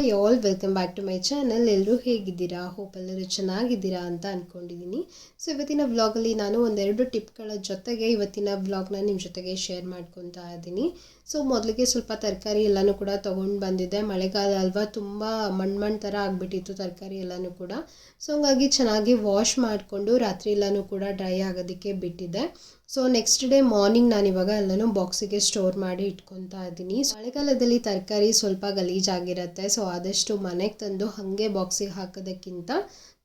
Hi all welcome back to my channel ಎಲ್ಲರೂ ಹೇಗಿದ್ದೀರಾ? Hope ಎಲ್ಲರೂ ಚೆನ್ನಾಗಿದ್ದೀರಾ ಅಂತ ಅಂದ್ಕೊಂಡಿದ್ದೀನಿ ಸೊ ಇವತ್ತಿನ ವ್ಲಾಗಲ್ಲಿ ನಾನು ಒಂದೆರಡು ಟಿಪ್ಗಳ ಜೊತೆಗೆ ಇವತ್ತಿನ ವ್ಲಾಗ್ನ ನಿಮ್ಮ ಜೊತೆಗೆ ಶೇರ್ ಮಾಡ್ಕೊತಾ ಇದ್ದೀನಿ ಸೊ ಮೊದಲಿಗೆ ಸ್ವಲ್ಪ ತರಕಾರಿ ಎಲ್ಲನೂ ಕೂಡ ತೊಗೊಂಡು ಬಂದಿದ್ದೆ. ಮಳೆಗಾಲ ಅಲ್ವಾ, ತುಂಬ ಮಣ್ಣು ಮಣ್ಣು ಥರ ಆಗಿಬಿಟ್ಟಿತ್ತು ತರಕಾರಿ ಎಲ್ಲನೂ ಕೂಡ. ಸೊ ಹಂಗಾಗಿ ಚೆನ್ನಾಗಿ ವಾಶ್ ಮಾಡಿಕೊಂಡು ರಾತ್ರಿ ಎಲ್ಲನೂ ಕೂಡ ಡ್ರೈ ಆಗೋದಕ್ಕೆ ಬಿಟ್ಟಿದ್ದೆ. ಸೊ ನೆಕ್ಸ್ಟ್ ಡೇ ಮಾರ್ನಿಂಗ್ ನಾನು ಇವಾಗ ಎಲ್ಲನೂ ಬಾಕ್ಸಿಗೆ ಸ್ಟೋರ್ ಮಾಡಿ ಇಟ್ಕೊತಾ ಇದ್ದೀನಿ. ಮಳೆಗಾಲದಲ್ಲಿ ತರಕಾರಿ ಸ್ವಲ್ಪ ಗಲೀಜಾಗಿರುತ್ತೆ ಸೊ ಆದಷ್ಟು ಮನೆಗೆ ತಂದು ಹಾಗೆ ಬಾಕ್ಸಿಗೆ ಹಾಕೋದಕ್ಕಿಂತ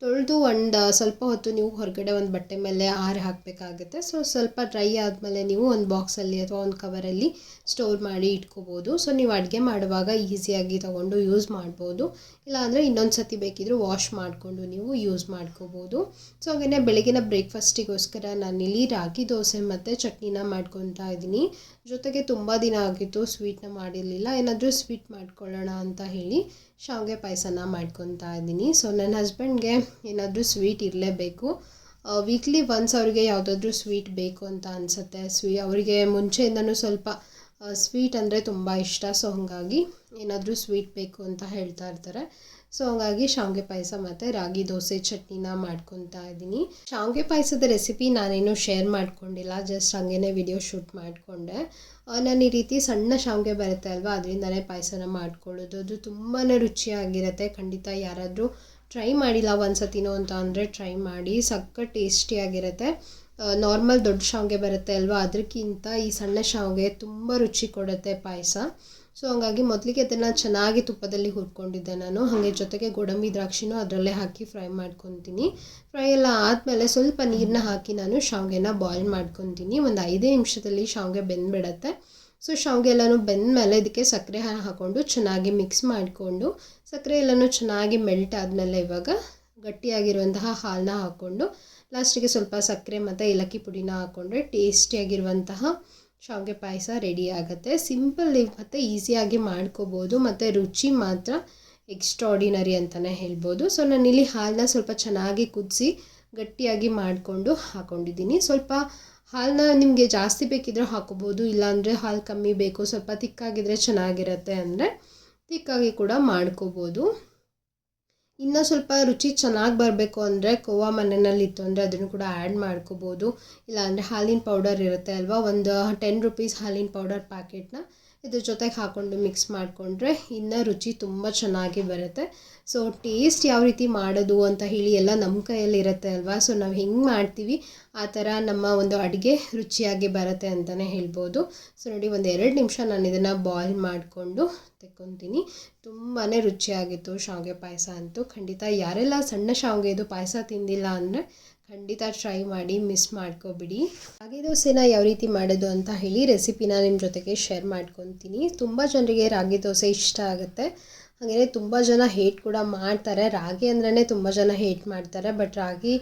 ತೊಳೆದು ಒಂದು ಸ್ವಲ್ಪ ಹೊತ್ತು ನೀವು ಹೊರಗಡೆ ಒಂದು ಬಟ್ಟೆ ಮೇಲೆ ಆರಿ ಹಾಕಬೇಕಾಗುತ್ತೆ. ಸೊ ಸ್ವಲ್ಪ ಡ್ರೈ ಆದಮೇಲೆ ನೀವು ಒಂದು ಬಾಕ್ಸಲ್ಲಿ ಅಥವಾ ಒಂದು ಕವರಲ್ಲಿ ಸ್ಟೋರ್ ಮಾಡಿ ಇಟ್ಕೋಬೋದು. ಸೊ ನೀವು ಅಡುಗೆ ಮಾಡುವಾಗ ಈಸಿಯಾಗಿ ತೊಗೊಂಡು ಯೂಸ್ ಮಾಡ್ಬೋದು. ಇಲ್ಲಾಂದರೆ ಇನ್ನೊಂದು ಸತಿ ಬೇಕಿದ್ದರೂ ವಾಶ್ ಮಾಡಿಕೊಂಡು ನೀವು ಯೂಸ್ ಮಾಡ್ಕೋಬೋದು. ಸೊ ಹಾಗೆಯೇ ಬೆಳಗಿನ ಬ್ರೇಕ್ಫಾಸ್ಟಿಗೋಸ್ಕರ ನಾನಿಲ್ಲಿ ರಾಗಿ ದೋಸೆ ಮತ್ತು ಚಟ್ನಿನ ಮಾಡ್ಕೊತಾ ಇದ್ದೀನಿ. ಜೊತೆಗೆ ತುಂಬ ದಿನ ಆಗಿತ್ತು ಸ್ವೀಟ್ನ ಮಾಡಿರಲಿಲ್ಲ. ಏನಾದರೂ ಸ್ವೀಟ್ ಮಾಡ್ಕೊಳ್ಳೋಣ ಅಂತ ಹೇಳಿ ಶಾವಿಗೆ ಪಾಯಸನ ಮಾಡ್ಕೊತಾ ಇದ್ದೀನಿ. ಸೊ ನನ್ನ ಹಸ್ಬೆಂಡ್ಗೆ ಏನಾದರೂ ಸ್ವೀಟ್ ಇರಲೇಬೇಕು. ವೀಕ್ಲಿ ಒನ್ಸ್ ಅವ್ರಿಗೆ ಯಾವುದಾದ್ರೂ ಸ್ವೀಟ್ ಬೇಕು ಅಂತ ಅನಿಸುತ್ತೆ. ಸ್ವೀ ಅವರಿಗೆ ಮುಂಚೆಯಿಂದನೂ ಸ್ವಲ್ಪ ಸ್ವೀಟ್ ಅಂದರೆ ತುಂಬ ಇಷ್ಟ. ಸೊ ಹಾಗಾಗಿ ಏನಾದರೂ ಸ್ವೀಟ್ ಬೇಕು ಅಂತ ಹೇಳ್ತಾ ಇರ್ತಾರೆ. ಸೊ ಹಾಗಾಗಿ ಶಾವಿಗೆ ಪಾಯಸ ಮತ್ತು ರಾಗಿ ದೋಸೆ, ಚಟ್ನಿನ ಮಾಡ್ಕೊತಾ ಇದ್ದೀನಿ. ಶಾವಿಗೆ ಪಾಯಸದ ರೆಸಿಪಿ ನಾನೇನು ಶೇರ್ ಮಾಡ್ಕೊಂಡಿಲ್ಲ ಜಸ್ಟ್ ಹಂಗೇನೆ ವಿಡಿಯೋ ಶೂಟ್ ಮಾಡಿಕೊಂಡೆ. ನಾನು ಈ ರೀತಿ ಸಣ್ಣ ಶಾವಿಗೆ ಬರುತ್ತೆ ಅಲ್ವಾ ಅದರಿಂದನೇ ಪಾಯಸನ ಮಾಡ್ಕೊಳ್ಳೋದು. ಅದು ತುಂಬಾ ರುಚಿಯಾಗಿರುತ್ತೆ. ಖಂಡಿತ ಯಾರಾದರೂ ಟ್ರೈ ಮಾಡಿಲ್ಲ ಒಂದು ಸತಿನೋ ಅಂತ ಅಂದರೆ ಟ್ರೈ ಮಾಡಿ ಸಕ್ಕ ಟೇಸ್ಟಿಯಾಗಿರುತ್ತೆ ನಾರ್ಮಲ್ ದೊಡ್ಡ ಶಾವಿಗೆ ಬರುತ್ತೆ ಅಲ್ವಾ ಅದಕ್ಕಿಂತ ಈ ಸಣ್ಣ ಶಾವಿಗೆ ತುಂಬ ರುಚಿ ಕೊಡುತ್ತೆ ಪಾಯಸ. ಸೊ ಹಂಗಾಗಿ ಮೊದಲಿಗೆ ಅದನ್ನು ಚೆನ್ನಾಗಿ ತುಪ್ಪದಲ್ಲಿ ಹುರ್ಕೊಂಡಿದ್ದೆ ನಾನು. ಹಾಗೆ ಜೊತೆಗೆ ಗೋಡಂಬಿ ದ್ರಾಕ್ಷಿನೂ ಅದರಲ್ಲೇ ಹಾಕಿ ಫ್ರೈ ಮಾಡ್ಕೊತೀನಿ. ಫ್ರೈ ಎಲ್ಲ ಆದಮೇಲೆ ಸ್ವಲ್ಪ ನೀರನ್ನ ಹಾಕಿ ನಾನು ಶಾವಿಗೆನ ಬಾಯ್ಲ್ ಮಾಡ್ಕೊತೀನಿ. ಒಂದು ಐದೇ ನಿಮಿಷದಲ್ಲಿ ಶಾವಿಗೆ ಬೆಂದ್ಬಿಡತ್ತೆ. ಸೊ ಶಾವಿಗೆ ಎಲ್ಲನೂ ಬೆಂದಮೇಲೆ ಇದಕ್ಕೆ ಸಕ್ಕರೆ ಹಾಕ್ಕೊಂಡು ಚೆನ್ನಾಗಿ ಮಿಕ್ಸ್ ಮಾಡಿಕೊಂಡು, ಸಕ್ಕರೆ ಎಲ್ಲನೂ ಚೆನ್ನಾಗಿ ಮೆಲ್ಟ್ ಆದಮೇಲೆ ಇವಾಗ ಗಟ್ಟಿಯಾಗಿರುವಂತಹ ಹಾಲನ್ನ ಹಾಕ್ಕೊಂಡು ಲಾಸ್ಟಿಗೆ ಸ್ವಲ್ಪ ಸಕ್ಕರೆ ಮತ್ತು ಏಲಕ್ಕಿ ಪುಡಿನ ಹಾಕ್ಕೊಂಡ್ರೆ ಟೇಸ್ಟಿಯಾಗಿರುವಂತಹ ಶಾವಿಗೆ ಪಾಯಸ ರೆಡಿ ಆಗುತ್ತೆ. ಸಿಂಪಲ್ ಮತ್ತು ಈಸಿಯಾಗಿ ಮಾಡ್ಕೋಬೋದು. ಮತ್ತು ರುಚಿ ಮಾತ್ರ ಎಕ್ಸ್ಟ್ರಾಡಿನರಿ ಅಂತಲೇ ಹೇಳ್ಬೋದು. ಸೊ ನಾನಿಲ್ಲಿ ಹಾಲನ್ನ ಸ್ವಲ್ಪ ಚೆನ್ನಾಗಿ ಕುದಿಸಿ ಗಟ್ಟಿಯಾಗಿ ಮಾಡಿಕೊಂಡು ಹಾಕ್ಕೊಂಡಿದ್ದೀನಿ ಸ್ವಲ್ಪ ಹಾಲನ್ನ ನಿಮಗೆ ಜಾಸ್ತಿ ಬೇಕಿದ್ರೆ ಹಾಕೋಬೋದು ಇಲ್ಲಾಂದರೆ ಹಾಲು ಕಮ್ಮಿ ಬೇಕು. ಸ್ವಲ್ಪ ತಿಕ್ಕಾಗಿದ್ದರೆ ಚೆನ್ನಾಗಿರುತ್ತೆ ಅಂದರೆ ತಿಕ್ಕಾಗಿ ಕೂಡ ಮಾಡ್ಕೋಬೋದು. ಇನ್ನೂ ಸ್ವಲ್ಪ ರುಚಿ ಚೆನ್ನಾಗಿ ಬರಬೇಕು ಅಂದರೆ ಕೋವಾ ಮನೆಯಲ್ಲಿತ್ತು ಅಂದರೆ ಅದನ್ನು ಕೂಡ ಆ್ಯಡ್ ಮಾಡ್ಕೋಬೋದು. ಇಲ್ಲಾಂದರೆ ಹಾಲಿನ ಪೌಡರ್ ಇರುತ್ತೆ ಅಲ್ವಾ? ಒಂದು ಟೆನ್ ರುಪೀಸ್ ಹಾಲಿನ ಪೌಡರ್ ಪ್ಯಾಕೆಟ್ನ ಇದ್ರ ಜೊತೆಗೆ ಹಾಕ್ಕೊಂಡು ಮಿಕ್ಸ್ ಮಾಡಿಕೊಂಡ್ರೆ ಇನ್ನೂ ರುಚಿ ತುಂಬ ಚೆನ್ನಾಗಿ ಬರುತ್ತೆ. ಸೊ ಟೇಸ್ಟ್ ಯಾವ ರೀತಿ ಮಾಡೋದು ಅಂತ ಹೇಳಿ ಎಲ್ಲ ನಮ್ಮ ಕೈಯಲ್ಲಿ ಇರುತ್ತೆ ಅಲ್ವಾ? ಸೊ ನಾವು ಹೆಂಗೆ ಮಾಡ್ತೀವಿ? ಆ ಥರ ನಮ್ಮ ಒಂದು ಅಡುಗೆ ರುಚಿಯಾಗಿ ಬರುತ್ತೆ ಅಂತಲೇ ಹೇಳ್ಬೋದು. ಸೊ ನೋಡಿ ಒಂದು ಎರಡು ನಿಮಿಷ ನಾನು ಇದನ್ನು ಬಾಯ್ಲ್ ಮಾಡಿಕೊಂಡು ತೆಕ್ಕೊತೀನಿ. ತುಂಬಾ ರುಚಿಯಾಗಿತ್ತು ಶಾವಿಗೆ ಪಾಯಸ ಅಂತೂ. ಖಂಡಿತ ಯಾರೆಲ್ಲ ಸಣ್ಣ ಶಾವಿಗೆದು ಪಾಯಸ ತಿಂದಿಲ್ಲ ಅಂದರೆ ಖಂಡಿತ ಟ್ರೈ ಮಾಡಿ ಮಿಸ್ ಮಾಡ್ಕೋಬಿಡಿ. ರಾಗಿ ದೋಸೆನ ಯಾವ ರೀತಿ ಮಾಡೋದು ಅಂತ ಹೇಳಿ ರೆಸಿಪಿನ ನಿಮ್ಮ ಜೊತೆಗೆ ಶೇರ್ ಮಾಡ್ಕೊತೀನಿ. ತುಂಬ ಜನರಿಗೆ ರಾಗಿ ದೋಸೆ ಇಷ್ಟ ಆಗುತ್ತೆ. ಹಾಗೆಯೇ ತುಂಬ ಜನ ಹೇಟ್ ಕೂಡ ಮಾಡ್ತಾರೆ. ರಾಗಿ ಅಂದ್ರೇ ತುಂಬ ಜನ ಹೇಟ್ ಮಾಡ್ತಾರೆ. ಬಟ್ ರಾಗಿ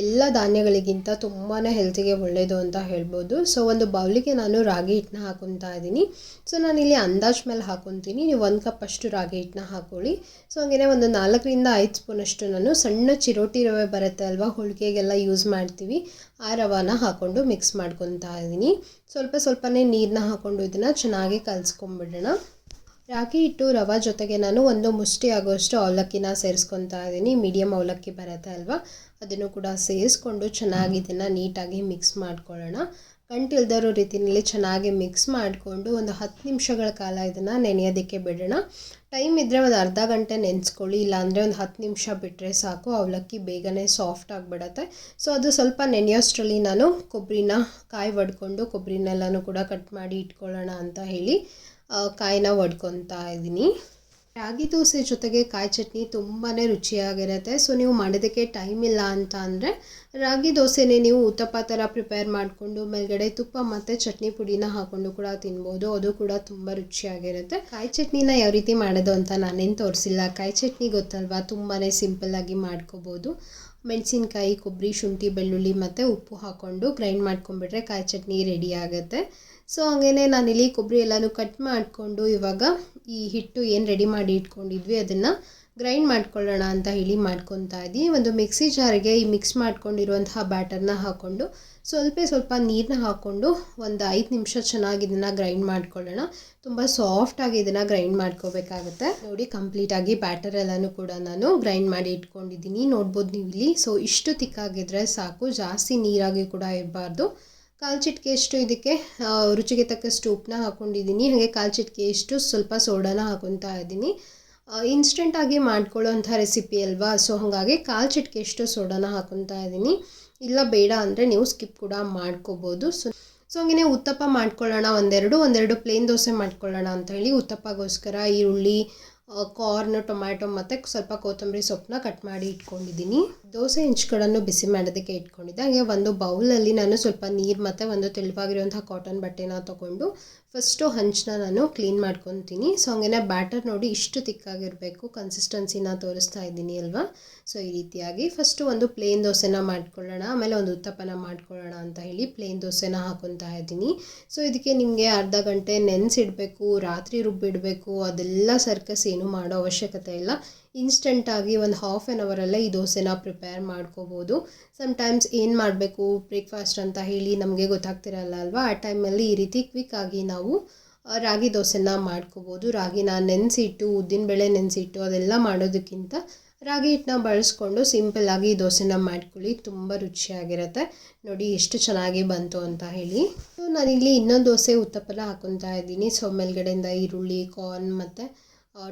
ಎಲ್ಲ ಧಾನ್ಯಗಳಿಗಿಂತ ತುಂಬಾ ಹೆಲ್ತಿಗೆ ಒಳ್ಳೆಯದು ಅಂತ ಹೇಳ್ಬೋದು. ಸೊ ಒಂದು ಬೌಲಿಗೆ ನಾನು ರಾಗಿ ಹಿಟ್ಟನ್ನ ಹಾಕೊತಾ ಇದ್ದೀನಿ. ಸೊ ನಾನಿಲ್ಲಿ ಅಂದಾಜು ಮೇಲೆ ಹಾಕೊತೀನಿ. ನೀವು ಒಂದು ಕಪ್ ಅಷ್ಟು ರಾಗಿ ಹಿಟ್ಟನ್ನ ಹಾಕೊಳ್ಳಿ. ಸೊ ಹಾಗೆಯೇ ಒಂದು ನಾಲ್ಕರಿಂದ ಐದು ಸ್ಪೂನಷ್ಟು ನಾನು ಸಣ್ಣ ಚಿರೋಟಿ ರವೆ ಬರುತ್ತೆ ಅಲ್ವಾ? ಹೋಳಿಗೆಗೆಲ್ಲ ಯೂಸ್ ಮಾಡ್ತೀವಿ. ಆ ರವಾನ ಹಾಕ್ಕೊಂಡು ಮಿಕ್ಸ್ ಮಾಡ್ಕೊತಾ ಇದ್ದೀನಿ. ಸ್ವಲ್ಪ ಸ್ವಲ್ಪನೇ ನೀರನ್ನ ಹಾಕ್ಕೊಂಡು ಇದನ್ನು ಚೆನ್ನಾಗಿ ಕಲಿಸ್ಕೊಂಬಿಡೋಣ ರಾಗಿ ಹಿಟ್ಟು ರವೆ ಜೊತೆಗೆ ನಾನು ಒಂದು ಮುಷ್ಟಿ ಆಗೋಷ್ಟು ಅವಲಕ್ಕಿನ ಸೇರಿಸ್ಕೊತಾ ಇದ್ದೀನಿ. ಮೀಡಿಯಮ್ ಅವಲಕ್ಕಿ ಬರುತ್ತೆ ಅಲ್ವಾ? ಅದನ್ನು ಕೂಡ ಸೇರಿಸ್ಕೊಂಡು ಚೆನ್ನಾಗಿ ಇದನ್ನು ನೀಟಾಗಿ ಮಿಕ್ಸ್ ಮಾಡ್ಕೊಳ್ಳೋಣ. ಗಂಟಿಲ್ದಿರೋ ರೀತಿಯಲ್ಲಿ ಚೆನ್ನಾಗಿ ಮಿಕ್ಸ್ ಮಾಡಿಕೊಂಡು ಒಂದು ಹತ್ತು ನಿಮಿಷಗಳ ಕಾಲ ಇದನ್ನು ನೆನೆಯೋದಕ್ಕೆ ಬಿಡೋಣ. ಟೈಮ್ ಇದ್ದರೆ ಒಂದು ಅರ್ಧ ಗಂಟೆ ನೆನೆಸ್ಕೊಳ್ಳಿ. ಇಲ್ಲಾಂದರೆ ಒಂದು ಹತ್ತು ನಿಮಿಷ ಬಿಟ್ಟರೆ ಸಾಕು. ಅವಲಕ್ಕಿ ಬೇಗನೆ ಸಾಫ್ಟ್ ಆಗಿಬಿಡತ್ತೆ. ಸೊ, ಅದು ಸ್ವಲ್ಪ ನೆನೆಯೋಷ್ಟರಲ್ಲಿ ನಾನು ಕೊಬ್ಬರಿನ ಕಾಯಿ ಒಡ್ಕೊಂಡು ಕೊಬ್ಬರಿನೆಲ್ಲನೂ ಕೂಡ ಕಟ್ ಮಾಡಿ ಇಟ್ಕೊಳ್ಳೋಣ ಅಂತ ಹೇಳಿ. ಕಾಯಿನ ಒಡ್ಕೊತಾ ಇದ್ದೀನಿ. ರಾಗಿ ದೋಸೆ ಜೊತೆಗೆ ಕಾಯಿ ಚಟ್ನಿ ತುಂಬಾ ರುಚಿಯಾಗಿರುತ್ತೆ. ಸೊ ನೀವು ಮಾಡೋದಕ್ಕೆ ಟೈಮ್ ಇಲ್ಲ ಅಂತ ಅಂದರೆ ರಾಗಿ ದೋಸೆನೇ ನೀವು ಉತ್ತಪ್ಪ ಥರ ಪ್ರಿಪೇರ್ ಮಾಡಿಕೊಂಡು ಮೇಲ್ಗಡೆ ತುಪ್ಪ ಮತ್ತು ಚಟ್ನಿ ಪುಡಿನ ಹಾಕ್ಕೊಂಡು ಕೂಡ ತಿನ್ಬೋದು. ಅದು ಕೂಡ ತುಂಬ ರುಚಿಯಾಗಿರುತ್ತೆ. ಕಾಯಿ ಚಟ್ನಿನ ಯಾವ ರೀತಿ ಮಾಡೋದು ಅಂತ ನಾನೇನು ತೋರಿಸಿಲ್ಲ. ಕಾಯಿ ಚಟ್ನಿ ಗೊತ್ತಲ್ವಾ? ತುಂಬಾ ಸಿಂಪಲ್ಲಾಗಿ ಮಾಡ್ಕೋಬೋದು. ಮೆಣಸಿನ್ಕಾಯಿ ಕೊಬ್ಬರಿ ಶುಂಠಿ, ಬೆಳ್ಳುಳ್ಳಿ ಮತ್ತು ಉಪ್ಪು ಹಾಕ್ಕೊಂಡು ಗ್ರೈಂಡ್ ಮಾಡ್ಕೊಂಬಿಟ್ರೆ ಕಾಯಿ ಚಟ್ನಿ ರೆಡಿ ಆಗುತ್ತೆ. ಸೊ ಹಂಗೇ ನಾನಿಲ್ಲಿ ಕೊಬ್ಬರಿ ಎಲ್ಲನೂ ಕಟ್ ಮಾಡಿಕೊಂಡು ಇವಾಗ ಈ ಹಿಟ್ಟು ಏನು ರೆಡಿ ಮಾಡಿ ಇಟ್ಕೊಂಡಿದ್ವಿ ಅದನ್ನು ಗ್ರೈಂಡ್ ಮಾಡ್ಕೊಳ್ಳೋಣ ಅಂತ ಹೇಳಿ ಮಾಡ್ಕೊತಾ ಇದ್ದೀನಿ. ಒಂದು ಮಿಕ್ಸಿ ಜಾರಿಗೆ ಈ ಮಿಕ್ಸ್ ಮಾಡ್ಕೊಂಡಿರುವಂತಹ ಬ್ಯಾಟರ್ನ ಹಾಕ್ಕೊಂಡು ಸ್ವಲ್ಪ ಸ್ವಲ್ಪ ನೀರನ್ನ ಹಾಕ್ಕೊಂಡು ಒಂದು ಐದು ನಿಮಿಷ ಚೆನ್ನಾಗಿ ಇದನ್ನು ಗ್ರೈಂಡ್ ಮಾಡ್ಕೊಳ್ಳೋಣ. ತುಂಬ ಸಾಫ್ಟಾಗಿ ಇದನ್ನು ಗ್ರೈಂಡ್ ಮಾಡ್ಕೋಬೇಕಾಗುತ್ತೆ. ನೋಡಿ ಕಂಪ್ಲೀಟಾಗಿ ಬ್ಯಾಟರ್ ಎಲ್ಲನೂ ಕೂಡ ನಾನು ಗ್ರೈಂಡ್ ಮಾಡಿ ಇಟ್ಕೊಂಡಿದ್ದೀನಿ. ನೋಡ್ಬೋದು ನೀವು ಇಲ್ಲಿ. ಸೊ ಇಷ್ಟು ತಿಕ್ಕಾಗಿದ್ರೆ ಸಾಕು. ಜಾಸ್ತಿ ನೀರಾಗಿ ಕೂಡ ಇರಬಾರ್ದು. ಕಾಲು ಚಿಟಿಕೆಯಷ್ಟು ಇದಕ್ಕೆ ರುಚಿಗೆ ತಕ್ಕಷ್ಟು ಉಪ್ಪನ್ನ ಹಾಕ್ಕೊಂಡಿದ್ದೀನಿ ಹಾಗೆ ಕಾಲು ಚಿಟಿಕೆಯಷ್ಟು ಸ್ವಲ್ಪ ಸೋಡಾನ ಹಾಕೊತಾ ಇದ್ದೀನಿ. ಇನ್ಸ್ಟೆಂಟಾಗಿ ಮಾಡ್ಕೊಳ್ಳೋಂಥ ರೆಸಿಪಿ ಅಲ್ವಾ? ಸೊ ಹಾಗಾಗಿ ಕಾಲು ಚಿಟಿಕೆಯಷ್ಟು ಸೋಡಾನ ಹಾಕೊತಾ ಇದ್ದೀನಿ. ಇಲ್ಲ, ಬೇಡ ಅಂದರೆ ನೀವು ಸ್ಕಿಪ್ ಕೂಡ ಮಾಡ್ಕೋಬೋದು. ಸೊ ಸೊ ಹಂಗೆ ಉತ್ತಪ್ಪ ಮಾಡ್ಕೊಳ್ಳೋಣ. ಒಂದೆರಡು ಒಂದೆರಡು ಪ್ಲೇನ್ ದೋಸೆ ಮಾಡ್ಕೊಳ್ಳೋಣ ಅಂತ ಹೇಳಿ ಉತ್ತಪ್ಪಗೋಸ್ಕರ ಈರುಳ್ಳಿ ಕಾರ್ನ್ ಟೊಮ್ಯಾಟೊ ಮತ್ತು ಸ್ವಲ್ಪ ಕೊತ್ತಂಬರಿ ಸೊಪ್ಪನ್ನ ಕಟ್ ಮಾಡಿ ಇಟ್ಕೊಂಡಿದ್ದೀನಿ. ದೋಸೆ ಹೆಂಚುಗಳನ್ನು ಬಿಸಿ ಮಾಡೋದಕ್ಕೆ ಇಟ್ಕೊಂಡಿದ್ದೆ. ಹಾಗೆ ಒಂದು ಬೌಲಲ್ಲಿ ನಾನು ಸ್ವಲ್ಪ ನೀರು ಮತ್ತು ಒಂದು ತೆಳುವಾಗಿರುವಂಥ ಕಾಟನ್ ಬಟ್ಟೆನ ತೊಗೊಂಡು ಫಸ್ಟು ಹಂಚನ್ನ ನಾನು ಕ್ಲೀನ್ ಮಾಡ್ಕೊತೀನಿ. ಸೊ ಹಂಗೆ ಬ್ಯಾಟರ್ ನೋಡಿ ಇಷ್ಟು ತಿಕ್ಕಾಗಿರಬೇಕು ಕನ್ಸಿಸ್ಟೆನ್ಸಿನ ತೋರಿಸ್ತಾ ಇದ್ದೀನಿ ಅಲ್ವಾ? ಸೊ ಈ ರೀತಿಯಾಗಿ ಫಸ್ಟು ಒಂದು ಪ್ಲೇನ್ ದೋಸೆನ ಮಾಡ್ಕೊಳ್ಳೋಣ, ಆಮೇಲೆ ಒಂದು ಉತ್ತಪ್ಪನ ಮಾಡ್ಕೊಳ್ಳೋಣ ಅಂತ ಹೇಳಿ ಪ್ಲೇನ್ ದೋಸೆನ ಹಾಕೊತಾ ಇದ್ದೀನಿ. ಸೊ ಇದಕ್ಕೆ ನಿಮಗೆ ಅರ್ಧ ಗಂಟೆ ನೆನೆಸಿಡಬೇಕು, ರಾತ್ರಿ ರುಬ್ಬಿಡಬೇಕು, ಅದೆಲ್ಲ ಸರ್ಕಸ್ ಏನು ಮಾಡೋ ಅವಶ್ಯಕತೆ ಇಲ್ಲ. ಇನ್ಸ್ಟೆಂಟಾಗಿ ಒಂದು ಹಾಫ್ ಆನ್ ಅವರಲ್ಲೇ ಈ ದೋಸೆನ ಪ್ರಿಪೇರ್ ಮಾಡ್ಕೋಬೋದು. ಸಮ್ಟೈಮ್ಸ್ ಏನು ಮಾಡಬೇಕು ಬ್ರೇಕ್ಫಾಸ್ಟ್ ಅಂತ ಹೇಳಿ ನಮಗೆ ಗೊತ್ತಾಗ್ತಿರಲ್ಲ ಅಲ್ವಾ? ಆ ಟೈಮಲ್ಲಿ ಈ ರೀತಿ ಕ್ವಿಕ್ಕಾಗಿ ನಾವು ರಾಗಿ ದೋಸೆನ ಮಾಡ್ಕೋಬೋದು. ರಾಗಿನ ನೆನೆಸಿಟ್ಟು ಉದ್ದಿನಬೇಳೆ ನೆನೆಸಿಟ್ಟು ಅದೆಲ್ಲ ಮಾಡೋದಕ್ಕಿಂತ ರಾಗಿ ಹಿಟ್ಟನ್ನ ಬಳಸ್ಕೊಂಡು ಸಿಂಪಲ್ಲಾಗಿ ದೋಸೆನ ಮಾಡ್ಕೊಳ್ಳಿ. ತುಂಬ ರುಚಿಯಾಗಿರುತ್ತೆ. ನೋಡಿ ಎಷ್ಟು ಚೆನ್ನಾಗಿ ಬಂತು ಅಂತ ಹೇಳಿ. ನಾನಿಲ್ಲಿ ಇನ್ನೊಂದು ದೋಸೆ ಉತ್ತಪ್ಪನ ಹಾಕೊತಾ ಇದ್ದೀನಿ. ಸೊ, ಮೇಲ್ಗಡೆಯಿಂದ ಈರುಳ್ಳಿ ಕಾರ್ನ್ ಮತ್ತು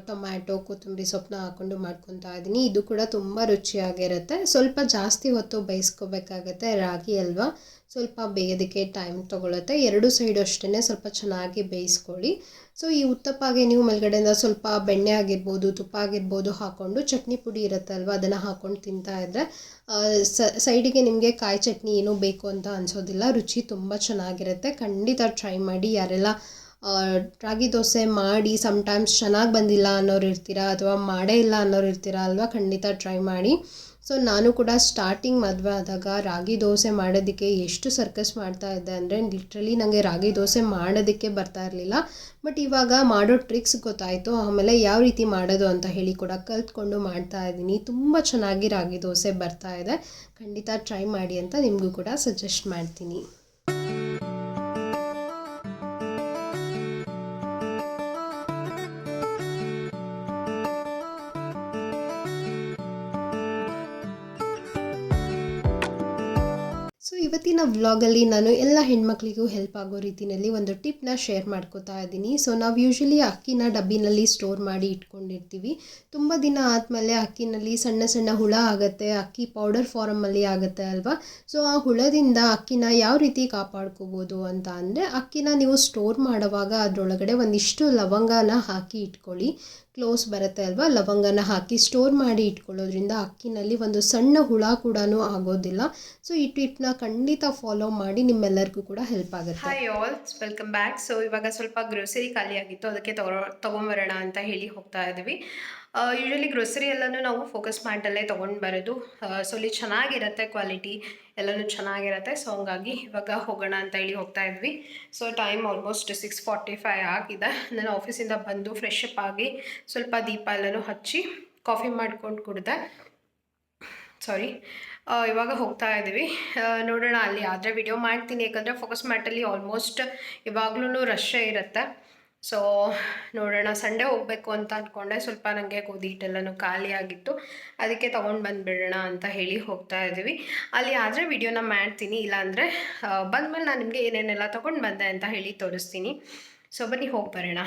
ಟೊಮ್ಯಾಟೊ, ಕೊತ್ತಂಬರಿ ಸೊಪ್ಪನ್ನ ಹಾಕ್ಕೊಂಡು ಮಾಡ್ಕೊತಾ ಇದ್ದೀನಿ. ಇದು ಕೂಡ ತುಂಬ ರುಚಿಯಾಗಿರುತ್ತೆ. ಸ್ವಲ್ಪ ಜಾಸ್ತಿ ಹೊತ್ತು ಬೇಯಿಸ್ಕೋಬೇಕಾಗತ್ತೆ ರಾಗಿ ಅಲ್ವಾ? ಸ್ವಲ್ಪ ಬೇಯೋದಕ್ಕೆ ಟೈಮ್ ತೊಗೊಳುತ್ತೆ. ಎರಡು ಸೈಡು ಅಷ್ಟೇ ಸ್ವಲ್ಪ ಚೆನ್ನಾಗಿ ಬೇಯಿಸ್ಕೊಳ್ಳಿ. ಸೊ ಈ ಉತ್ತಪ್ಪಾಗೆ ನೀವು ಮೇಲ್ಗಡೆಯಿಂದ ಸ್ವಲ್ಪ ಬೆಣ್ಣೆ ಆಗಿರ್ಬೋದು, ತುಪ್ಪ ಆಗಿರ್ಬೋದು ಹಾಕ್ಕೊಂಡು ಚಟ್ನಿ ಪುಡಿ ಇರುತ್ತೆ ಅಲ್ವಾ? ಅದನ್ನು ಹಾಕ್ಕೊಂಡು ತಿಂತಾ ಇದ್ದರೆ ಸೈಡಿಗೆ ನಿಮಗೆ ಕಾಯಿ ಚಟ್ನಿ ಏನೂ ಬೇಕು ಅಂತ ಅನಿಸೋದಿಲ್ಲ. ರುಚಿ ತುಂಬ ಚೆನ್ನಾಗಿರುತ್ತೆ. ಖಂಡಿತ ಟ್ರೈ ಮಾಡಿ. ಯಾರೆಲ್ಲ ರಾಗಿ ದೋಸೆ ಮಾಡಿ ಸಮ್ಟೈಮ್ಸ್ ಚೆನ್ನಾಗಿ ಬಂದಿಲ್ಲ ಅನ್ನೋರು ಇರ್ತೀರಾ ಅಥವಾ ಮಾಡೇ ಇಲ್ಲ ಅನ್ನೋರು ಇರ್ತೀರಾ ಅಲ್ವಾ? ಖಂಡಿತ ಟ್ರೈ ಮಾಡಿ. ಸೊ ನಾನು ಕೂಡ ಸ್ಟಾರ್ಟಿಂಗ್ ಮದುವೆ ಆದಾಗ ರಾಗಿ ದೋಸೆ ಮಾಡೋದಕ್ಕೆ ಎಷ್ಟು ಸರ್ಕಸ್ ಮಾಡ್ತಾ ಇದ್ದೆ ಅಂದರೆ ಲಿಟ್ರಲಿ ನನಗೆ ರಾಗಿ ದೋಸೆ ಮಾಡೋದಕ್ಕೆ ಬರ್ತಾ ಇರಲಿಲ್ಲ. ಬಟ್ ಇವಾಗ ಮಾಡೋ ಟ್ರಿಕ್ಸ್ ಗೊತ್ತಾಯಿತು. ಆಮೇಲೆ ಯಾವ ರೀತಿ ಮಾಡೋದು ಅಂತ ಹೇಳಿ ಕೂಡ ಕಲ್ತ್ಕೊಂಡು ಮಾಡ್ತಾ ಇದ್ದೀನಿ. ತುಂಬ ಚೆನ್ನಾಗಿ ರಾಗಿ ದೋಸೆ ಬರ್ತಾ ಇದೆ. ಖಂಡಿತ ಟ್ರೈ ಮಾಡಿ ಅಂತ ನಿಮಗೂ ಕೂಡ ಸಜೆಸ್ಟ್ ಮಾಡ್ತೀನಿ. ಸೊ ಇವತ್ತಿನ ವ್ಲಾಗಲ್ಲಿ ನಾನು ಎಲ್ಲ ಹೆಣ್ಮಕ್ಳಿಗೂ ಹೆಲ್ಪ್ ಆಗೋ ರೀತಿಯಲ್ಲಿ ಒಂದು ಟಿಪ್ನ ಶೇರ್ ಮಾಡ್ಕೋತಾ ಇದ್ದೀನಿ. ಸೊ ನಾವು ಯೂಶ್ವಲಿ ಅಕ್ಕಿನ ಡಬ್ಬಿನಲ್ಲಿ ಸ್ಟೋರ್ ಮಾಡಿ ಇಟ್ಕೊಂಡಿರ್ತೀವಿ. ತುಂಬ ದಿನ ಆದಮೇಲೆ ಅಕ್ಕಿನಲ್ಲಿ ಸಣ್ಣ ಸಣ್ಣ ಹುಳ ಆಗುತ್ತೆ, ಅಕ್ಕಿ ಪೌಡರ್ ಫಾರಮಲ್ಲಿ ಆಗುತ್ತೆ ಅಲ್ವಾ? ಸೊ ಆ ಹುಳದಿಂದ ಅಕ್ಕಿನ ಯಾವ ರೀತಿ ಕಾಪಾಡ್ಕೋಬೋದು ಅಂತ ಅಂದರೆ, ಅಕ್ಕಿನ ನೀವು ಸ್ಟೋರ್ ಮಾಡುವಾಗ ಅದರೊಳಗಡೆ ಒಂದಿಷ್ಟು ಲವಂಗನ ಹಾಕಿ ಇಟ್ಕೊಳ್ಳಿ. ಕ್ಲೋಸ್ ಬರುತ್ತೆ ಅಲ್ವಾ? ಲವಂಗನ ಹಾಕಿ ಸ್ಟೋರ್ ಮಾಡಿ ಇಟ್ಕೊಳ್ಳೋದ್ರಿಂದ ಅಕ್ಕಿನಲ್ಲಿ ಒಂದು ಸಣ್ಣ ಹುಳ ಕೂಡ ಆಗೋದಿಲ್ಲ. ಸೊ ಈ ಟಿಪ್ನ ಖಂಡಿತ ಫಾಲೋ ಮಾಡಿ ನಿಮ್ಮೆಲ್ಲರಿಗೂ ಕೂಡ ಹೆಲ್ಪ್ ಆಗುತ್ತೆ. Hi all welcome back so ಇವಾಗ ಸ್ವಲ್ಪ ಗ್ರೋಸರಿ ಖಾಲಿ ಆಗಿತ್ತು ಅದಕ್ಕೆ ತಗೋ, ತೊಗೊಂಬರೋಣ ಅಂತ ಹೇಳಿ ಹೋಗ್ತಾ ಇದ್ವಿ ಯೂಶಲಿ ಗ್ರೋಸರಿ ಎಲ್ಲನೂ ನಾವು ಫೋಕಸ್ ಮಾಡ್ದಲ್ಲೇ ತೊಗೊಂಡು ಬರೋದು. ಸೊ ಇಲ್ಲಿ ಚೆನ್ನಾಗಿರುತ್ತೆ ಕ್ವಾಲಿಟಿ ಎಲ್ಲನೂ ಚೆನ್ನಾಗಿರುತ್ತೆ. ಸೊ ಹಂಗಾಗಿ ಇವಾಗ ಹೋಗೋಣ ಅಂತ ಹೇಳಿ ಹೋಗ್ತಾ ಇದ್ವಿ. So time almost six forty five ಆಗಿದೆ. ನಾನು ಆಫೀಸಿಂದ ಬಂದು ಫ್ರೆಶ್ ಅಪ್ ಆಗಿ ಸ್ವಲ್ಪ ದೀಪ ಎಲ್ಲನೂ ಹಚ್ಚಿ ಕಾಫಿ ಮಾಡ್ಕೊಂಡು ಕುಡ್ದೆ. ಸಾರಿ ಇವಾಗ ಹೋಗ್ತಾ ಇದ್ದೀವಿ. ನೋಡೋಣ ಅಲ್ಲಿ ಆದರೆ ವಿಡಿಯೋ ಮಾಡ್ತೀನಿ. ಯಾಕಂದರೆ ಫೋಕಸ್ ಮ್ಯಾಟಲ್ಲಿ ಆಲ್ಮೋಸ್ಟ್ ಇವಾಗ್ಲೂ ರಶ್ಶೇ ಇರುತ್ತೆ. ಸೊ ನೋಡೋಣ, ಸಂಡೇ ಹೋಗಬೇಕು ಅಂತ ಅಂದ್ಕೊಂಡೆ ಸ್ವಲ್ಪ ನನಗೆ ಗೋಧಿ ಹಿಟ್ಟೆಲ್ಲನೂ ಖಾಲಿ ಆಗಿತ್ತು. ಅದಕ್ಕೆ ತೊಗೊಂಡು ಬಂದುಬಿಡೋಣ ಅಂತ ಹೇಳಿ ಹೋಗ್ತಾ ಇದ್ದೀವಿ. ಅಲ್ಲಿ ಆದರೆ ವಿಡಿಯೋನ ಮಾಡ್ತೀನಿ. ಇಲ್ಲಾಂದರೆ ಬಂದಮೇಲೆ ನಾನು ನಿಮಗೆ ಏನೇನೆಲ್ಲ ತೊಗೊಂಡು ಬಂದೆ ಅಂತ ಹೇಳಿ ತೋರಿಸ್ತೀನಿ. ಸೊ ಬನ್ನಿ, ಹೋಗಿ ಬರೋಣ.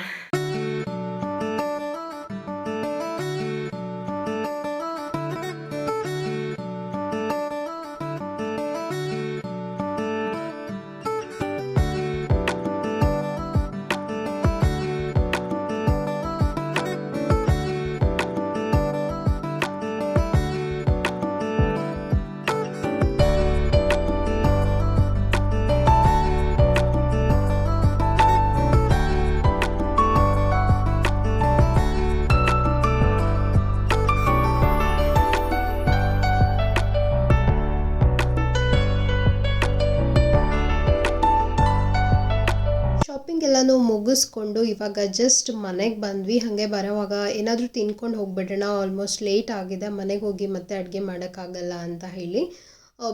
ಮುಗಿಸ್ಕೊಂಡು ಇವಾಗ ಜಸ್ಟ್ ಮನೆಗೆ ಬಂದ್ವಿ. ಹಾಗೆ ಬರೋವಾಗ ಏನಾದರೂ ತಿನ್ಕೊಂಡು ಹೋಗ್ಬಿಡೋಣ ಆಲ್ಮೋಸ್ಟ್ ಲೇಟ್ ಆಗಿದೆ, ಮನೆಗೆ ಹೋಗಿ ಮತ್ತೆ ಅಡುಗೆ ಮಾಡೋಕ್ಕಾಗಲ್ಲ ಅಂತ ಹೇಳಿ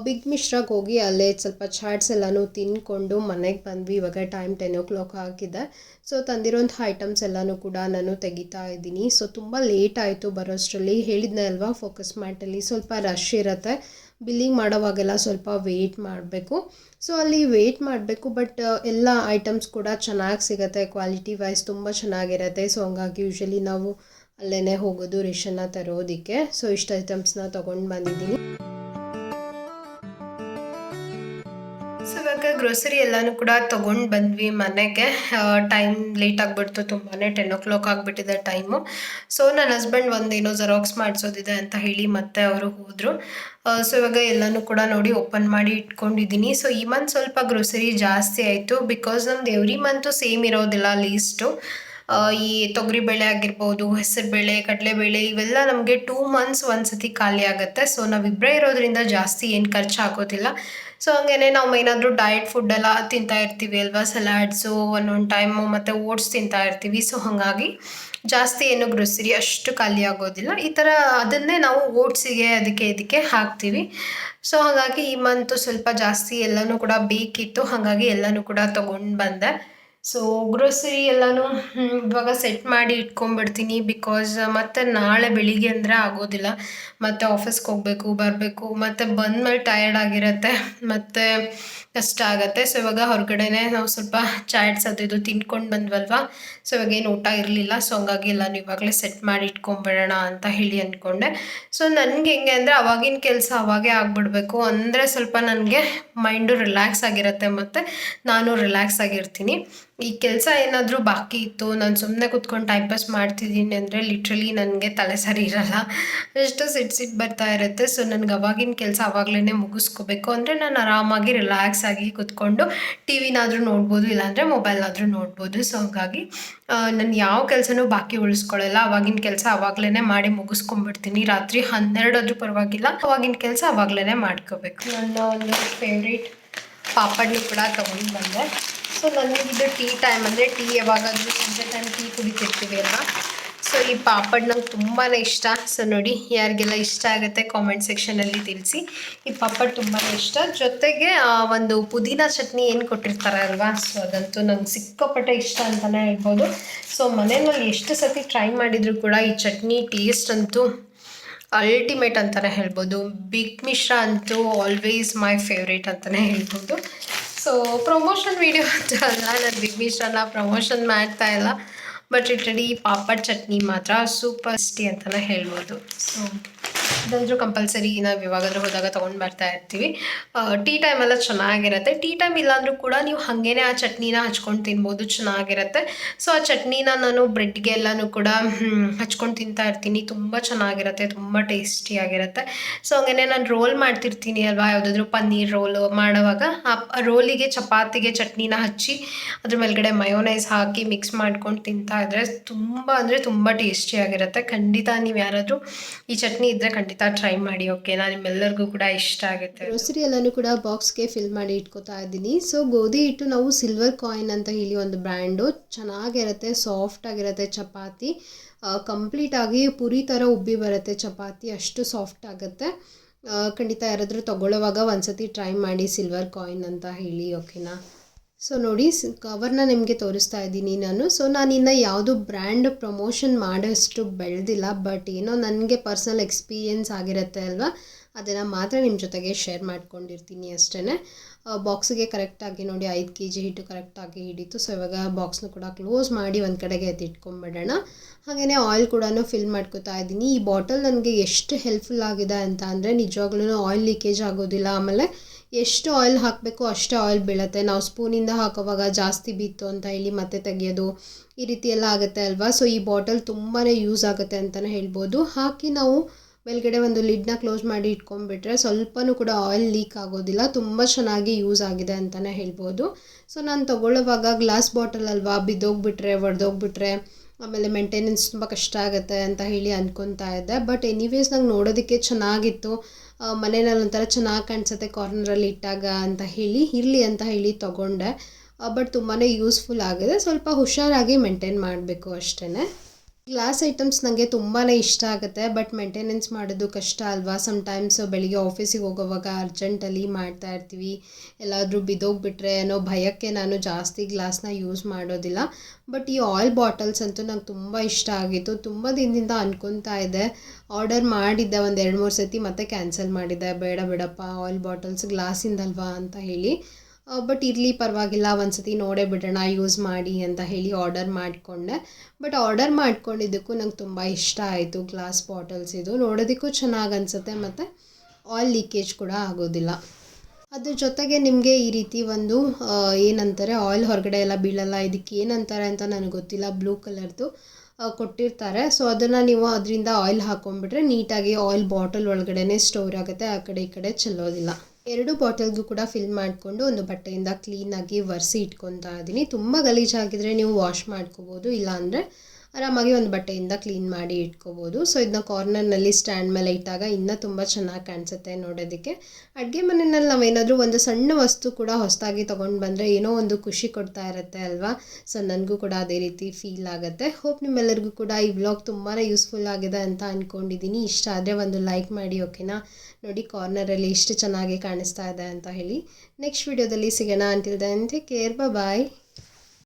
ಬಿಗ್ ಮಿಶ್ರಾಗೆ ಹೋಗಿ ಅಲ್ಲೇ ಸ್ವಲ್ಪ ಚಾಟ್ಸ್ ಎಲ್ಲಾನು ತಿನ್ಕೊಂಡು ಮನೆಗೆ ಬಂದ್ವಿ. ಇವಾಗ ಟೈಮ್ ಟೆನ್ ಓ ಕ್ಲಾಕ್ ಆಗಿದೆ. ಸೊ ತಂದಿರೋಂಥ ಐಟಮ್ಸ್ ಎಲ್ಲನೂ ಕೂಡ ನಾನು ತೆಗಿತಾ ಇದ್ದೀನಿ. ಸೊ ತುಂಬ ಲೇಟ್ ಆಯಿತು ಬರೋಷ್ಟರಲ್ಲಿ. ಹೇಳಿದ್ನಲ್ವಾ ಫೋಕಸ್ ಮ್ಯಾಟಲ್ಲಿ ಸ್ವಲ್ಪ ರಶ್ ಇರುತ್ತೆ. ಬಿಲ್ಲಿಂಗ್ ಮಾಡೋವಾಗೆಲ್ಲ ಸ್ವಲ್ಪ ವೆಯ್ಟ್ ಮಾಡಬೇಕು. ಸೊ ಅಲ್ಲಿ ವೆಯ್ಟ್ ಮಾಡಬೇಕು ಬಟ್ ಎಲ್ಲ ಐಟಮ್ಸ್ ಕೂಡ ಚೆನ್ನಾಗಿ ಸಿಗುತ್ತೆ. ಕ್ವಾಲಿಟಿ ವೈಸ್ ತುಂಬ ಚೆನ್ನಾಗಿರುತ್ತೆ. ಸೊ ಹಂಗಾಗಿ ಯೂಶ್ವಲಿ ನಾವು ಅಲ್ಲೇ ಹೋಗೋದು ರೇಷನ್ನ ತರೋದಕ್ಕೆ. ಸೊ ಇಷ್ಟು ಐಟಮ್ಸ್ನ ತೊಗೊಂಡು ಬಂದಿದ್ದೀನಿ. ಗ್ರೋಸರಿ ಎಲ್ಲನೂ ಕೂಡ ತೊಗೊಂಡು ಬಂದ್ವಿ ಮನೆಗೆ. ಟೈಮ್ ಲೇಟ್ ಆಗಿಬಿಡ್ತು ತುಂಬಾ ಟೆನ್ ಓ ಕ್ಲಾಕ್ ಆಗಿಬಿಟ್ಟಿದೆ ಟೈಮು ಸೊ ನನ್ನ ಹಸ್ಬೆಂಡ್ ಒಂದೇನೋ ಜೆರಾಕ್ಸ್ ಮಾಡಿಸೋದಿದೆ ಅಂತ ಹೇಳಿ ಮತ್ತೆ ಅವರು ಹೋದರು. ಸೊ ಇವಾಗ ಎಲ್ಲನೂ ಕೂಡ ನೋಡಿ ಓಪನ್ ಮಾಡಿ ಇಟ್ಕೊಂಡಿದ್ದೀನಿ ಸೊ ಈ ಮಂತ್ ಸ್ವಲ್ಪ ಗ್ರೋಸರಿ ಜಾಸ್ತಿ ಆಯಿತು ಬಿಕಾಸ್ ನಮ್ದು ಎವ್ರಿ ಮಂತು ಸೇಮ್ ಇರೋದಿಲ್ಲ ಲೀಸ್ಟು ಈ ತೊಗರಿ ಬೇಳೆ ಆಗಿರ್ಬೋದು ಕಡಲೆ ಕಡಲೆಬೇಳೆ ಇವೆಲ್ಲ ನಮಗೆ ಟೂ ಮಂತ್ಸ್ ಒಂದ್ಸತಿ ಖಾಲಿ ಆಗುತ್ತೆ. ಸೊ ನಾವಿಬ್ಬರೇ ಇರೋದ್ರಿಂದ ಜಾಸ್ತಿ ಏನು ಖರ್ಚು ಆಗೋದಿಲ್ಲ. ಸೊ ಹಂಗೇನೆ ನಾವು ಏನಾದರೂ ಡಯಟ್ ಫುಡ್ ಎಲ್ಲ ತಿಂತಾ ಇರ್ತೀವಿ ಅಲ್ವಾ? ಸಲಾಡ್ಸು ಒಂದೊಂದು ಟೈಮು ಮತ್ತು ಓಟ್ಸ್ ತಿಂತಾ ಇರ್ತೀವಿ. ಸೊ ಹಾಗಾಗಿ ಜಾಸ್ತಿ ಏನು ಗ್ರೋಸರಿ ಅಷ್ಟು ಖಾಲಿ ಆಗೋದಿಲ್ಲ. ಈ ಥರ ಅದನ್ನೇ ನಾವು ಓಟ್ಸಿಗೆ ಅದಕ್ಕೆ ಇದಕ್ಕೆ ಹಾಕ್ತೀವಿ. ಸೊ ಹಾಗಾಗಿ ಈ ಮಂತು ಸ್ವಲ್ಪ ಜಾಸ್ತಿ ಎಲ್ಲನೂ ಕೂಡ ಬೇಕಿತ್ತು. ಹಾಗಾಗಿ ಎಲ್ಲನೂ ಕೂಡ ತೊಗೊಂಡು ಬಂದೆ. ಸೊ ಗ್ರೋಸರಿ ಎಲ್ಲನೂ ಇವಾಗ ಸೆಟ್ ಮಾಡಿ ಇಟ್ಕೊಂಡ್ಬಿಡ್ತೀನಿ ಬಿಕಾಸ್ ಮತ್ತೆ ನಾಳೆ ಬೆಳಿಗ್ಗೆ ಅಂದರೆ ಆಗೋದಿಲ್ಲ. ಮತ್ತೆ ಆಫೀಸ್ಗೆ ಹೋಗಬೇಕು, ಬರಬೇಕು, ಮತ್ತು ಬಂದಮೇಲೆ ಟಯರ್ಡ್ ಆಗಿರುತ್ತೆ. ಮತ್ತು ಕಷ್ಟ ಆಗುತ್ತೆ. ಸೊ ಇವಾಗ ಹೊರಗಡೆನೇ ನಾವು ಸ್ವಲ್ಪ ಚಾಟ್ಸ್ ಅದು ಇದು ತಿನ್ಕೊಂಡು ಬಂದ್ವಲ್ವಾ? ಸೊ ಇವಾಗ ಏನು ಊಟ ಇರಲಿಲ್ಲ. ಸೊ ಹಂಗಾಗಿ ಎಲ್ಲನೂ ಇವಾಗಲೇ ಸೆಟ್ ಮಾಡಿ ಇಟ್ಕೊಂಬಿಡೋಣ ಅಂತ ಹೇಳಿ ಅಂದ್ಕೊಂಡೆ ಸೊ ನನಗೆ ಹೆಂಗೆ ಅಂದರೆ ಅವಾಗಿನ ಕೆಲಸ ಅವಾಗೇ ಆಗಿಬಿಡ್ಬೇಕು. ಅಂದರೆ ಸ್ವಲ್ಪ ನನಗೆ ಮೈಂಡು ರಿಲ್ಯಾಕ್ಸ್ ಆಗಿರುತ್ತೆ ಮತ್ತು ನಾನು ರಿಲ್ಯಾಕ್ಸ್ ಆಗಿರ್ತೀನಿ. ಈ ಕೆಲಸ ಏನಾದರೂ ಬಾಕಿ ಇತ್ತು, ನಾನು ಸುಮ್ಮನೆ ಕೂತ್ಕೊಂಡು ಟೈಮ್ ಪಾಸ್ ಮಾಡ್ತಿದ್ದೀನಿ ಅಂದರೆ ಲಿಟ್ರಲಿ ನನಗೆ ತಲೆ ಸರಿ ಇರಲ್ಲ. ಎಷ್ಟು ಸಿಟ್ ಸಿಟ್ ಬರ್ತಾ ಇರುತ್ತೆ. ಸೊ ನನಗೆ ಅವಾಗಿನ ಕೆಲಸ ಅವಾಗಲೇ ಮುಗಿಸ್ಕೋಬೇಕು. ಅಂದರೆ ನಾನು ಆರಾಮಾಗಿ ರಿಲ್ಯಾಕ್ಸ್ ಆಗಿ ಕುತ್ಕೊಂಡು ಟಿ ವಿನಾದರೂ ನೋಡ್ಬೋದು, ಇಲ್ಲಾಂದರೆ ಮೊಬೈಲ್ನಾದರೂ ನೋಡ್ಬೋದು. ಸೊ ಹಾಗಾಗಿ ನಾನು ಯಾವ ಕೆಲಸನೂ ಬಾಕಿ ಉಳಿಸ್ಕೊಳ್ಳಲ್ಲ. ಅವಾಗಿನ ಕೆಲಸ ಅವಾಗಲೇ ಮಾಡಿ ಮುಗಿಸ್ಕೊಂಡ್ಬಿಡ್ತೀನಿ. ರಾತ್ರಿ ಹನ್ನೆರಡಾದ್ರೂ ಪರವಾಗಿಲ್ಲ. ಅವಾಗಿನ ಕೆಲಸ ಅವಾಗಲೇ ಮಾಡ್ಕೋಬೇಕು. ನನ್ನ ಒಂದು ಫೇವ್ರೇಟ್ ಪಾಪಡ್ನು ಕೂಡ ತೊಗೊಂಡು ಬಂದೆ. ಸೊ ನನಗಿದು ಟೀ ಟೈಮ್ ಅಂದರೆ ಟೀ ಯಾವಾಗಾದರೂ ಸಂಜೆ ಟೈಮ್ ಟೀ ಕುಡಿತಿರ್ತೀವಿ ಅಲ್ವಾ? ಸೊ ಈ ಪಾಪಡ್ ನಂಗೆ ತುಂಬಾ ಇಷ್ಟ. ಸೊ ನೋಡಿ, ಯಾರಿಗೆಲ್ಲ ಇಷ್ಟ ಆಗುತ್ತೆ ಕಾಮೆಂಟ್ ಸೆಕ್ಷನಲ್ಲಿ ತಿಳಿಸಿ. ಈ ಪಾಪಡ್ ತುಂಬಾ ಇಷ್ಟ. ಜೊತೆಗೆ ಒಂದು ಪುದೀನ ಚಟ್ನಿ ಏನು ಕೊಟ್ಟಿರ್ತಾರೆ ಅಲ್ವಾ? ಸೊ ಅದಂತೂ ನಂಗೆ ಸಿಕ್ಕಾಪಟ್ಟೆ ಇಷ್ಟ ಅಂತಲೇ ಹೇಳ್ಬೋದು. ಸೊ ಮನೆಯಲ್ಲಿ ಎಷ್ಟು ಸತಿ ಟ್ರೈ ಮಾಡಿದರೂ ಕೂಡ ಈ ಚಟ್ನಿ ಟೇಸ್ಟ್ ಅಂತೂ ಅಲ್ಟಿಮೇಟ್ ಅಂತಲೇ ಹೇಳ್ಬೋದು. ಬಿಗ್ ಮಿಶ್ರಾ ಅಂತೂ ಆಲ್ವೇಸ್ ಮೈ ಫೇವ್ರೇಟ್ ಅಂತಲೇ ಹೇಳ್ಬೋದು. ಸೊ ಪ್ರಮೋಷನ್ ವಿಡಿಯೋ ಅಂತ ಅಲ್ಲ. ನಾನು ಬಿಗ್ ಮಿಶ್ರಾನ ಪ್ರಮೋಷನ್ ಮಾಡ್ತಾ ಇಲ್ಲ. ಬಟ್ ಇಟ್ರಡಿ ಪಾಪಡ್ ಚಟ್ನಿ ಮಾತ್ರ ಸೂಪರ್ ಸ್ಟಿ ಅಂತಲೇ ಹೇಳ್ಬೋದು. ಸೊ ಇದಂದ್ರೂ ಕಂಪಲ್ಸರಿ ನಾವು ಇವಾಗಾದ್ರೂ ಹೋದಾಗ ತೊಗೊಂಡು ಬರ್ತಾ ಇರ್ತೀವಿ. ಟೀ ಟೈಮೆಲ್ಲ ಚೆನ್ನಾಗಿರುತ್ತೆ. ಟೀ ಟೈಮ್ ಇಲ್ಲಾಂದ್ರೂ ಕೂಡ ನೀವು ಹಾಗೇನೆ ಆ ಚಟ್ನಿನ ಹಚ್ಕೊಂಡು ತಿನ್ಬೋದು, ಚೆನ್ನಾಗಿರುತ್ತೆ. ಸೊ ಆ ಚಟ್ನಿನ ನಾನು ಬ್ರೆಡ್ಗೆ ಎಲ್ಲನೂ ಕೂಡ ಹಚ್ಕೊಂಡು ತಿಂತಾ ಇರ್ತೀನಿ. ತುಂಬ ಚೆನ್ನಾಗಿರುತ್ತೆ, ತುಂಬ ಟೇಸ್ಟಿಯಾಗಿರುತ್ತೆ ಸೊ ಹಂಗೇನೆ ನಾನು ರೋಲ್ ಮಾಡ್ತಿರ್ತೀನಿ ಅಲ್ವಾ? ಯಾವುದಾದ್ರೂ ಪನ್ನೀರ್ ರೋಲು ಮಾಡುವಾಗ. ಆ ರೋಲಿಗೆ ಚಪಾತಿಗೆ ಚಟ್ನಿನ ಹಚ್ಚಿ, ಅದ್ರ ಮೇಲ್ಗಡೆ ಮಯೋನೈಸ್ ಹಾಕಿ ಮಿಕ್ಸ್ ಮಾಡ್ಕೊಂಡು ತಿಂತಾ ಇದ್ರೆ ತುಂಬ ಅಂದರೆ ತುಂಬ ಟೇಸ್ಟಿಯಾಗಿರುತ್ತೆ ಖಂಡಿತ ನೀವು ಯಾರಾದರೂ ಈ ಚಟ್ನಿ ಇದ್ದರೆ ಖಂಡಿತ ಟ್ರೈ ಮಾಡಿ ಓಕೆನಾ ನಿಮ್ಮೆಲ್ಲರಿಗೂ ಕೂಡ ಇಷ್ಟ ಆಗುತ್ತೆ. ಗ್ರೋಸರಿ ಎಲ್ಲನೂ ಕೂಡ ಬಾಕ್ಸ್ಗೆ ಫಿಲ್ ಮಾಡಿ ಇಟ್ಕೋತಾ ಇದ್ದೀನಿ. ಸೊ ಗೋಧಿ ಹಿಟ್ಟು ನಾವು ಸಿಲ್ವರ್ ಕಾಯಿನ್ ಅಂತ ಹೇಳಿ ಒಂದು ಬ್ರ್ಯಾಂಡು ಚೆನ್ನಾಗಿರುತ್ತೆ ಸಾಫ್ಟ್ ಆಗಿರುತ್ತೆ ಚಪಾತಿ. ಕಂಪ್ಲೀಟಾಗಿ ಪುರಿ ಥರ ಉಬ್ಬಿ ಬರುತ್ತೆ ಚಪಾತಿ, ಅಷ್ಟು ಸಾಫ್ಟ್ ಆಗುತ್ತೆ. ಖಂಡಿತ ಯಾರಾದರೂ ತಗೊಳ್ಳೋವಾಗ ಒಂದ್ಸತಿ ಟ್ರೈ ಮಾಡಿ ಸಿಲ್ವರ್ ಕಾಯಿನ್ ಅಂತ ಹೇಳಿ ಓಕೆನಾ ಸೊ ನೋಡಿ ಕವರ್ನ ನಿಮಗೆ ತೋರಿಸ್ತಾ ಇದ್ದೀನಿ ನಾನು. ಸೊ ನಾನಿನ್ನು ಯಾವುದು ಬ್ರ್ಯಾಂಡ್ ಪ್ರಮೋಷನ್ ಮಾಡೋಷ್ಟು ಬೆಳೆದಿಲ್ಲ ಬಟ್ ಏನೋ ನನಗೆ ಪರ್ಸ್ನಲ್ ಎಕ್ಸ್ಪೀರಿಯೆನ್ಸ್ ಆಗಿರುತ್ತೆ ಅಲ್ವಾ? ಅದನ್ನು ಮಾತ್ರ ನಿಮ್ಮ ಜೊತೆಗೆ ಶೇರ್ ಮಾಡ್ಕೊಂಡಿರ್ತೀನಿ ಅಷ್ಟೇ ಬಾಕ್ಸಿಗೆ ಕರೆಕ್ಟಾಗಿ ನೋಡಿ, ಐದು ಕೆ ಜಿ ಹಿಟ್ಟು ಕರೆಕ್ಟಾಗಿ ಹಿಡಿತು. ಸೊ ಇವಾಗ ಬಾಕ್ಸ್ನ ಕೂಡ ಕ್ಲೋಸ್ ಮಾಡಿ ಒಂದು ಕಡೆಗೆ ಎತ್ತಿಟ್ಕೊಂಬಿಡೋಣ ಹಾಗೆಯೇ ಆಯಿಲ್ ಕೂಡ ಫಿಲ್ ಮಾಡ್ಕೋತಾ ಇದ್ದೀನಿ. ಈ ಬಾಟಲ್ ನನಗೆ ಎಷ್ಟು ಹೆಲ್ಪ್ಫುಲ್ ಆಗಿದೆ ಅಂತ ಅಂದರೆ ನಿಜವಾಗ್ಲೂ ಆಯಿಲ್ ಲೀಕೇಜ್ ಆಗೋದಿಲ್ಲ. ಆಮೇಲೆ ಎಷ್ಟು ಆಯಿಲ್ ಹಾಕಬೇಕು ಅಷ್ಟೇ ಆಯಿಲ್ ಬೀಳುತ್ತೆ. ನಾವು ಸ್ಪೂನಿಂದ ಹಾಕೋವಾಗ ಜಾಸ್ತಿ ಬಿತ್ತು ಅಂತ ಹೇಳಿ ಮತ್ತೆ ತೆಗೆಯೋದು ಈ ರೀತಿ ಎಲ್ಲ ಆಗುತ್ತೆ ಅಲ್ವಾ? ಸೊ ಈ ಬಾಟಲ್ ತುಂಬಾ ಯೂಸ್ ಆಗುತ್ತೆ ಅಂತಲೇ ಹೇಳ್ಬೋದು. ಹಾಕಿ ನಾವು ಮೇಲ್ಗಡೆ ಒಂದು ಲಿಡ್ನ ಕ್ಲೋಸ್ ಮಾಡಿ ಇಟ್ಕೊಂಡ್ಬಿಟ್ರೆ ಸ್ವಲ್ಪನೂ ಕೂಡ ಆಯಿಲ್ ಲೀಕ್ ಆಗೋದಿಲ್ಲ. ತುಂಬ ಚೆನ್ನಾಗಿ ಯೂಸ್ ಆಗಿದೆ ಅಂತಲೇ ಹೇಳ್ಬೋದು. ಸೊ ನಾನು ತೊಗೊಳ್ಳೋವಾಗ ಗ್ಲಾಸ್ ಬಾಟಲ್ ಅಲ್ವಾ ಬಿದ್ದೋಗ್ಬಿಟ್ರೆ, ಒಡೆದೋಗ್ಬಿಟ್ರೆ, ಆಮೇಲೆ ಮೇಂಟೆನೆನ್ಸ್ ತುಂಬ ಕಷ್ಟ ಆಗುತ್ತೆ ಅಂತ ಹೇಳಿ ಅನ್ಕೊತಾ ಇದ್ದೆ. ಬಟ್ ಎನಿವೇಸ್ ನಂಗೆ ನೋಡೋದಕ್ಕೆ ಚೆನ್ನಾಗಿತ್ತು. ಮನೆಯಲ್ಲಿ ಒಂಥರ ಚೆನ್ನಾಗಿ ಕಾಣಿಸುತ್ತೆ ಕಾರ್ನರಲ್ಲಿ ಇಟ್ಟಾಗ ಅಂತ ಹೇಳಿ, ಇರಲಿ ಅಂತ ಹೇಳಿ ತೊಗೊಂಡೆ. ಬಟ್ ತುಂಬಾ ಯೂಸ್ಫುಲ್ ಆಗಿದೆ. ಸ್ವಲ್ಪ ಹುಷಾರಾಗಿ ಮೇಂಟೈನ್ ಮಾಡಬೇಕು ಅಷ್ಟೇ ಗ್ಲಾಸ್ ಐಟಮ್ಸ್ ನನಗೆ ತುಂಬಾ ಇಷ್ಟ ಆಗುತ್ತೆ, ಬಟ್ ಮೇಂಟೆನೆನ್ಸ್ ಮಾಡೋದು ಕಷ್ಟ ಅಲ್ವಾ? ಸಮ್ಟೈಮ್ಸ್ ಬೆಳಿಗ್ಗೆ ಆಫೀಸಿಗೆ ಹೋಗೋವಾಗ ಅರ್ಜೆಂಟಲ್ಲಿ ಮಾಡ್ತಾ ಇರ್ತೀವಿ. ಎಲ್ಲಾದರೂ ಬಿದ್ದೋಗ್ಬಿಟ್ರೆ ಅನ್ನೋ ಭಯಕ್ಕೆ ನಾನು ಜಾಸ್ತಿ ಗ್ಲಾಸ್ನ ಯೂಸ್ ಮಾಡೋದಿಲ್ಲ. ಬಟ್ ಈ ಆಯಿಲ್ ಬಾಟಲ್ಸ್ ಅಂತೂ ನಂಗೆ ತುಂಬ ಇಷ್ಟ ಆಗಿತ್ತು. ತುಂಬ ದಿನದಿಂದ ಅನ್ಕೊತಾ ಇದೆ. ಆರ್ಡರ್ ಮಾಡಿದ್ದೆ ಒಂದು ಎರಡು ಮೂರು ಸತಿ, ಮತ್ತೆ ಕ್ಯಾನ್ಸಲ್ ಮಾಡಿದ್ದೆ. ಬೇಡ ಬೇಡಪ್ಪ ಆಯಿಲ್ ಬಾಟಲ್ಸ್ ಗ್ಲಾಸಿಂದಲ್ವಾ ಅಂತ ಹೇಳಿ. ಬಟ್ ಇರಲಿ ಪರವಾಗಿಲ್ಲ, ಒಂದ್ಸತಿ ನೋಡೇ ಬಿಡೋಣ ಯೂಸ್ ಮಾಡಿ ಅಂತ ಹೇಳಿ ಆರ್ಡರ್ ಮಾಡಿಕೊಂಡೆ. ಬಟ್ ಆರ್ಡರ್ ಮಾಡ್ಕೊಂಡಿದ್ದಕ್ಕೂ ನಂಗೆ ತುಂಬ ಇಷ್ಟ ಆಯಿತು ಗ್ಲಾಸ್ ಬಾಟಲ್ಸ್ ಇದು. ನೋಡೋದಕ್ಕೂ ಚೆನ್ನಾಗಿ ಅನಿಸುತ್ತೆ ಮತ್ತು ಆಯಿಲ್ ಲೀಕೇಜ್ ಕೂಡ ಆಗೋದಿಲ್ಲ. ಅದ್ರ ಜೊತೆಗೆ ನಿಮಗೆ ಈ ರೀತಿ ಒಂದು ಏನಂತಾರೆ ಆಯಿಲ್ ಹೊರಗಡೆ ಎಲ್ಲ ಬೀಳಲ್ಲ, ಇದಕ್ಕೆ ಏನಂತಾರೆ ಅಂತ ನನಗೆ ಗೊತ್ತಿಲ್ಲ ಬ್ಲೂ ಕಲರ್ದು ಕೊಟ್ಟಿರ್ತಾರೆ. ಸೊ ಅದನ್ನು ನೀವು ಅದರಿಂದ ಆಯಿಲ್ ಹಾಕೊಂಡ್ಬಿಟ್ರೆ ನೀಟಾಗಿ ಆಯಿಲ್ ಬಾಟಲ್ ಒಳಗಡೆನೇ ಸ್ಟೋರ್ ಆಗುತ್ತೆ, ಆ ಕಡೆ ಈ ಕಡೆ ಚೆಲ್ಲೋದಿಲ್ಲ ಎರಡು ಬಾಟಲ್ಗೂ ಕೂಡ ಫಿಲ್ ಮಾಡಿಕೊಂಡು ಒಂದು ಬಟ್ಟೆಯಿಂದ ಕ್ಲೀನಾಗಿ ಒರೆಸಿ ಇಟ್ಕೊತಾ ಇದ್ದೀನಿ. ತುಂಬ ಗಲೀಜಾಗಿದ್ದರೆ ನೀವು ವಾಶ್ ಮಾಡ್ಕೋಬೋದು, ಇಲ್ಲಾಂದರೆ ಆರಾಮಾಗಿ ಒಂದು ಬಟ್ಟೆಯಿಂದ ಕ್ಲೀನ್ ಮಾಡಿ ಇಟ್ಕೋಬೋದು. ಸೊ ಇದನ್ನ ಕಾರ್ನರ್ನಲ್ಲಿ ಸ್ಟ್ಯಾಂಡ್ ಮೇಲೆ ಇಟ್ಟಾಗ ಇನ್ನೂ ತುಂಬ ಚೆನ್ನಾಗಿ ಕಾಣಿಸುತ್ತೆ ನೋಡೋದಕ್ಕೆ. ಅಡುಗೆ ಮನೆಯಲ್ಲಿ ನಾವೇನಾದರೂ ಒಂದು ಸಣ್ಣ ವಸ್ತು ಕೂಡ ಹೊಸದಾಗಿ ತೊಗೊಂಡು ಬಂದರೆ ಏನೋ ಒಂದು ಖುಷಿ ಕೊಡ್ತಾ ಇರುತ್ತೆ ಅಲ್ವಾ? ಸೊ ನನಗೂ ಕೂಡ ಅದೇ ರೀತಿ ಫೀಲ್ ಆಗುತ್ತೆ. ಹೋಪ್ ನಿಮ್ಮೆಲ್ಲರಿಗೂ ಕೂಡ ಈ ವ್ಲಾಗ್ ತುಂಬಾ ಯೂಸ್ಫುಲ್ ಆಗಿದೆ ಅಂತ ಅಂದ್ಕೊಂಡಿದ್ದೀನಿ ಇಷ್ಟ ಆದರೆ ಒಂದು ಲೈಕ್ ಮಾಡಿ ಓಕೆನಾ ನೋಡಿ ಕಾರ್ನರಲ್ಲಿ ಇಷ್ಟು ಚೆನ್ನಾಗಿ ಕಾಣಿಸ್ತಾ ಇದೆ ಅಂತ ಹೇಳಿ. ನೆಕ್ಸ್ಟ್ ವಿಡಿಯೋದಲ್ಲಿ ಸಿಗೋಣ. Until take care bye